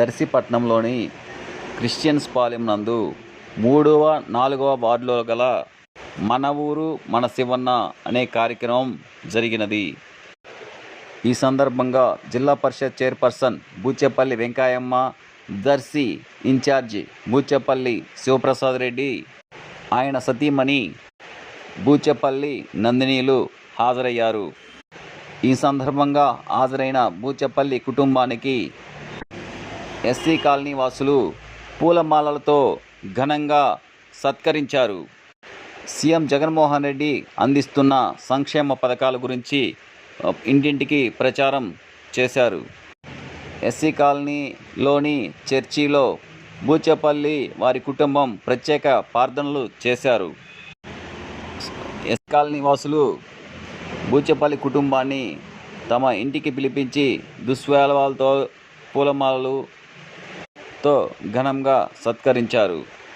దర్శిపట్నంలోని Christians Palem నందు మూడవ నాలుగవ వార్డులో గల మన ఊరు మన శివన్న అనే కార్యక్రమం జరిగినది. ఈ సందర్భంగా జిల్లా పరిషత్ చైర్పర్సన్ బూచేపల్లి వెంకాయమ్మ దర్శి ఇన్ఛార్జి బూచేపల్లి శివప్రసాద్ రెడ్డి ఆయన సతీమణి బూచేపల్లి నందినీలు హాజరయ్యారు. ఈ సందర్భంగా హాజరైన బూచేపల్లి కుటుంబానికి ఎస్సీ కాలనీ వాసులు పూలమాలలతో ఘనంగా సత్కరించారు. సీఎం జగన్మోహన్ రెడ్డి అందిస్తున్న సంక్షేమ పథకాల గురించి ఇంటింటికి ప్రచారం చేశారు. ఎస్సీ కాలనీలోని చర్చిలో బూచేపల్లి వారి కుటుంబం ప్రత్యేక ప్రార్థనలు చేశారు. ఎస్ కాలనీ వాసులు బూచేపల్లి కుటుంబాన్ని తమ ఇంటికి పిలిపించి దుష్వేలవాలతో తో ఘనంగా సత్కరించారు.